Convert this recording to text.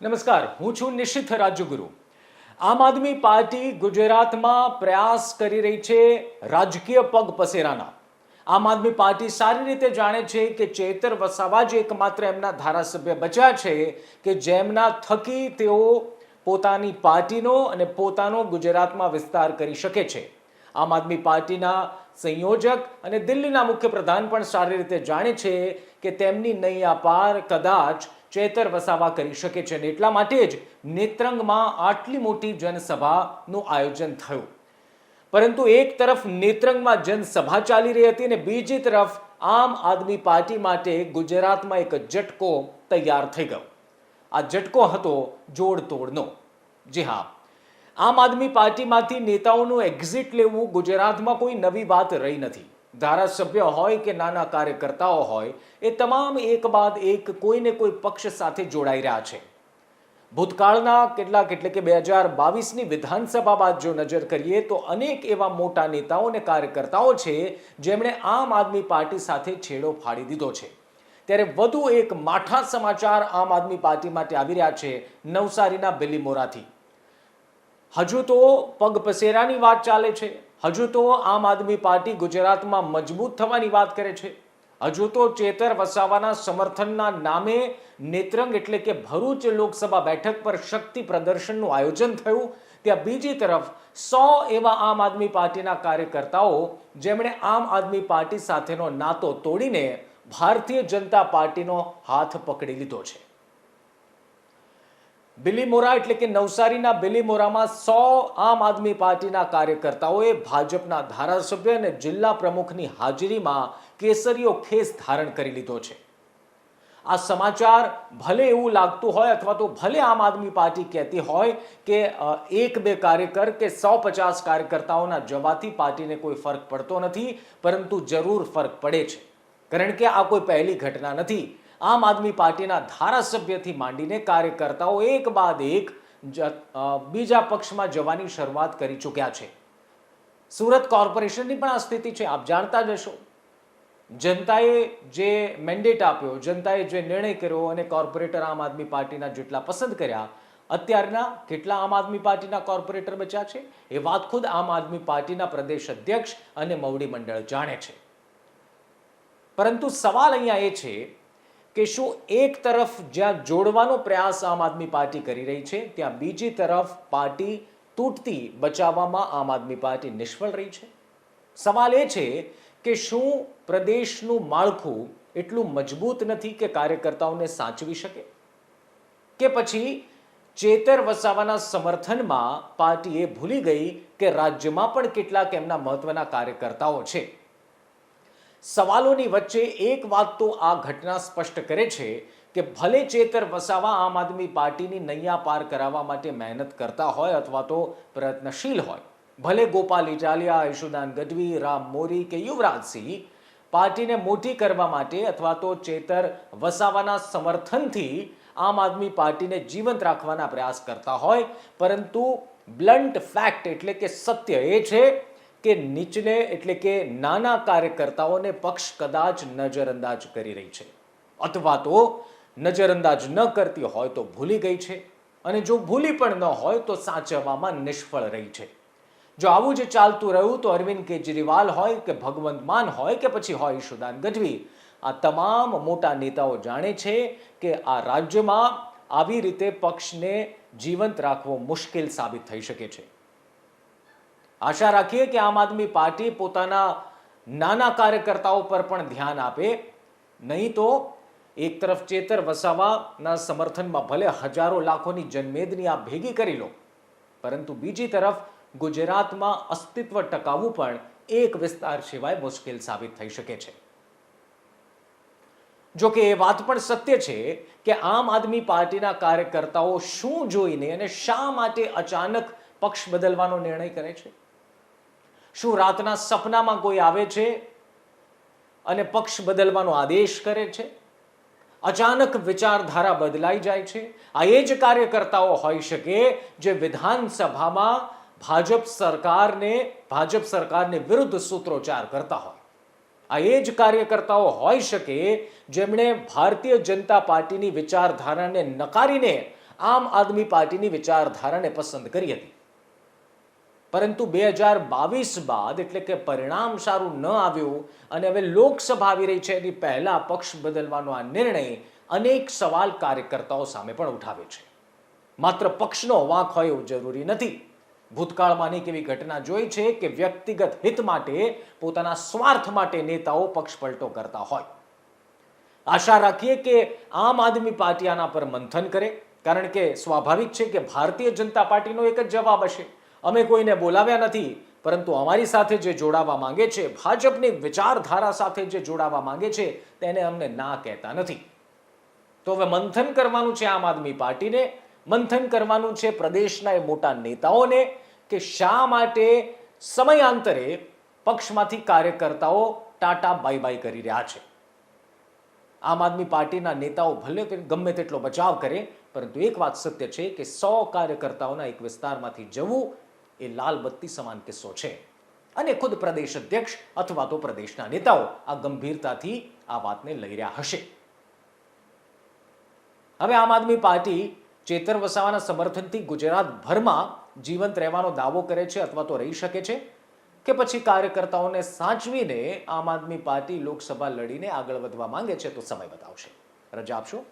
નમસ્કાર, હું છું નિશિત રાજ્યગુરુ આમ આદમી પાર્ટી ગુજરાતમાં પ્રયાસ કરી રહી છે રાજકીય પગ પસેરાના. આમ આદમી પાર્ટી સારી રીતે જાણે છે કે ચેતર વસાવા જ એકમાત્ર એમના ધારાસભ્ય બચ્યા છે કે જેમના થકી તેઓ પોતાની પાર્ટીનો અને પોતાનો ગુજરાતમાં વિસ્તાર કરી શકે છે. આમ આદમી પાર્ટીના સંયોજક અને દિલ્હીના મુખ્યપ્રધાન પણ સારી રીતે જાણે છે કે તેમની નહીં પાર કદાચ ચેતર વસાવા કરી શકે છે અને એટલા માટે જ નેત્રંગમાં આટલી મોટી જનસભાનું આયોજન થયું. પરંતુ એક તરફ નેત્રંગમાં જનસભા ચાલી રહી હતી અને બીજી તરફ આમ આદમી પાર્ટી માટે ગુજરાતમાં એક ઝટકો તૈયાર થઈ ગયો. આ ઝટકો હતો જોડતોડનો. જી હા, આમ આદમી પાર્ટીમાંથી નેતાઓનું એક્ઝિટ લેવું ગુજરાતમાં કોઈ નવી વાત રહી નથી. ધારાસભ્ય હોય કે નાના કાર્યકર્તાઓ હોય, એ તમામ એક બાદ એક કોઈને કોઈ પક્ષ સાથે જોડાઈ રહ્યા છે. ભૂતકાળના કેટલાક એટલે કે બે હજાર બાવીસની વિધાનસભા બાદ જો નજર કરીએ તો અનેક એવા મોટા નેતાઓ અને કાર્યકર્તાઓ છે, જેમણે આમ આદમી પાર્ટી સાથે છેડો ફાડી દીધો છે. ત્યારે વધુ એક માઠા સમાચાર આમ આદમી પાર્ટી માટે આવી રહ્યા છે નવસારીના બિલીમોરાથી. હજુ તો પગ પસેરાની વાત ચાલે છે. હજુ તો આમ આદમી પાર્ટી ગુજરાતમાં મજબૂત થવાની વાત કરે છે. હજુ તો ચેતર વસાવાના સમર્થનના નામે નેત્રંગ એટલે કે ભરૂચ લોકસભા બેઠક પર શક્તિ પ્રદર્શનનું આયોજન થયું. ત્યાં બીજી તરફ સો એવા આમ આદમી પાર્ટીના કાર્યકર્તાઓ જેમણે આમ આદમી પાર્ટી સાથેનો નાતો તોડીને ભારતીય જનતા પાર્ટીનો હાથ પકડી લીધો છે. બિલીમોરા એટલે કે નવસારીના બિલીમોરામાં સો આમ આદમી પાર્ટીના કાર્યકર્તાઓએ ભાજપના ધારાસભ્ય અને જિલ્લા પ્રમુખની હાજરીમાં કેસરીયો ખેસ ધારણ કરી લીધો છે. આ સમાચાર ભલે એવું લાગતું હોય અથવા તો ભલે આમ આદમી પાર્ટી કહેતી હોય કે એક બે કાર્યકર કે સો પચાસ કાર્યકર્તાઓના જવાથી પાર્ટીને કોઈ ફરક પડતો નથી, પરંતુ જરૂર ફરક પડે છે. કારણ કે આ કોઈ પહેલી ઘટના નથી. આમ આદમી પાર્ટીના ધારાસભ્યથી માંડીને કાર્યકર્તાઓ એક બાદ એક બીજા પક્ષમાં જવાની શરૂઆત કરી ચૂક્યા છે. સુરત કોર્પોરેશનની પણ આ સ્થિતિ છે, આપ જાણતા જ હશો. જનતાએ જે મેન્ડેટ આપ્યો, જનતાએ જે નિર્ણય કર્યો અને કોર્પોરેટર આમ આદમી પાર્ટીના જેટલા પસંદ કર્યા, અત્યારના કેટલા આમ આદમી પાર્ટીના કોર્પોરેટર બચ્યા છે, એ વાત ખુદ આમ આદમી પાર્ટીના પ્રદેશ અધ્યક્ષ અને મવડી મંડળ જાણે છે. પરંતુ સવાલ અહીંયા એ છે કે શું એક તરફ જ્યાં જોડવાનો પ્રયાસ આમ આદમી પાર્ટી કરી રહી છે, ત્યાં બીજી તરફ પાર્ટી તૂટતી બચાવવામાં આમ આદમી પાર્ટી નિષ્ફળ રહી છે? સવાલ એ છે કે શું પ્રદેશનું માળખું એટલું મજબૂત નથી કે કાર્યકર્તાઓને સાચવી શકે? કે પછી ચેતર વસાવાના સમર્થનમાં પાર્ટીએ ભૂલી ગઈ કે રાજ્યમાં પણ કેટલાક એમના મહત્વના કાર્યકર્તાઓ છે? સવાલોની વચ્ચે એક વાત તો આ ઘટના સ્પષ્ટ કરે છે કે ભલે ચેતર વસાવા આમ આદમી પાર્ટીની નૈયા પાર કરાવવા માટે મહેનત કરતા હોય અથવા તો પ્રયત્નશીલ હોય, ભલે ગોપાલ ઇટાલિયા યશુદાન ગઢવી, રામ મોરી કે યુવરાજસિંહ પાર્ટીને મોટી કરવા માટે અથવા તો ચેતર વસાવાના સમર્થનથી આમ આદમી પાર્ટીને જીવંત રાખવાના પ્રયાસ કરતા હોય, પરંતુ બ્લન્ટ ફેક્ટ એટલે કે સત્ય એ છે કે નીચલે એટલે કે નાના કાર્યકર્તાઓને પક્ષ કદાચ નજરઅંદાજ કરી રહી છે. અથવા તો નજરઅંદાજ ન કરતી હોય તો ભૂલી ગઈ છે અને જો ભૂલી પણ ન હોય તો સાચવવામાં નિષ્ફળ રહી છે. જો આવું જ ચાલતું રહ્યું તો અરવિંદ કેજરીવાલ હોય કે ભગવંત માન હોય કે પછી હોય ઈશુદાન ગઢવી, આ તમામ મોટા નેતાઓ જાણે છે કે આ રાજ્યમાં આવી રીતે પક્ષને જીવંત રાખવો મુશ્કેલ સાબિત થઈ શકે છે. આશા રાખીએ કે આમ આદમી પાર્ટી પોતાના નાના કાર્યકર્તાઓ પર પણ ધ્યાન આપે. નહીં તો એક તરફ ચેતર વસાવાના સમર્થનમાં ભલે હજારો લાખોની જનમેદની આ ભેગી કરી લો, પરંતુ બીજી તરફ ગુજરાતમાં અસ્તિત્વ ટકાવવું પણ એક વિસ્તાર સિવાય મુશ્કેલ સાબિત થઈ શકે છે. જો કે એ વાત પણ સત્ય છે કે આમ આદમી પાર્ટીના કાર્યકર્તાઓ શું જોઈને અને શા માટે અચાનક પક્ષ બદલવાનો નિર્ણય કરે છે? શું રાતના સપનામાં કોઈ આવે છે? અને પક્ષ બદલવાનો આદેશ કરે છે? અચાનક વિચારધારા બદલાઈ જાય છે? આ એ જ કાર્યકર્તાઓ હોઈ શકે જે વિધાનસભામાં ભાજપ સરકારને ભાજપ સરકારને વિરુદ્ધ સૂત્રોચ્ચાર કરતા હોય. આ એ જ કાર્યકર્તાઓ હોઈ શકે જેમણે ભારતીય જનતા પાર્ટીની વિચારધારાને નકારીને આમ આદમી પાર્ટીની વિચારધારાને પસંદ કરી હતી. પરંતુ બે હજાર બાવીસ બાદ એટલે કે પરિણામ સારું ન આવ્યું અને હવે લોકસભા આવી રહી છે, એની પહેલા પક્ષ બદલવાનો આ નિર્ણય અનેક સવાલ કાર્યકર્તાઓ સામે પણ ઉઠાવે છે. માત્ર પક્ષનો વાંક હોય એવું જરૂરી નથી. ભૂતકાળમાં અનેક એવી ઘટના જોઈ છે કે વ્યક્તિગત હિત માટે પોતાના સ્વાર્થ માટે નેતાઓ પક્ષ પલટો કરતા હોય. આશા રાખીએ કે આમ આદમી પાર્ટી આના પર મંથન કરે, કારણ કે સ્વાભાવિક છે કે ભારતીય જનતા પાર્ટીનો એક જ જવાબ હશે. અમે કોઈને બોલાવ્યા નથી, પરંતુ અમારી સાથે જે જોડાવા માંગે છે, ભાજપની વિચારધારા સાથે જે જોડાવા માંગે છે, તેને અમને ના કહેતા નથી. તો હવે મંથન કરવાનું છે આમ આદમી પાર્ટીને, મંથન કરવાનું છે પ્રદેશના એ મોટા નેતાઓને કે શા માટે સમયાંતરે પક્ષમાંથી કાર્યકર્તાઓ ટાટા બાય બાય કરી રહ્યા છે. આમ આદમી પાર્ટીના નેતાઓ ભલે ગમે તેટલો બચાવ કરે, પરંતુ એક વાત સત્ય છે કે સો કાર્યકર્તાઓના એક વિસ્તારમાંથી જવું એ લાલ બત્તી સમાન કિસ્સો છે. અને ખુદ પ્રદેશ અધ્યક્ષ અથવા તો પ્રદેશના નેતાઓ આ ગંભીરતાથી આ વાતને લઈ રહ્યા હશે. હવે આમ આદમી પાર્ટી ચેતર વસાવાના સમર્થનથી ગુજરાતભરમાં જીવંત રહેવાનો દાવો કરે છે અથવા તો રહી શકે છે કે પછી કાર્યકર્તાઓને સાચવીને આમ આદમી પાર્ટી લોકસભા લડીને આગળ વધવા માંગે છે તો સમય બતાવશે. રજા આપશો?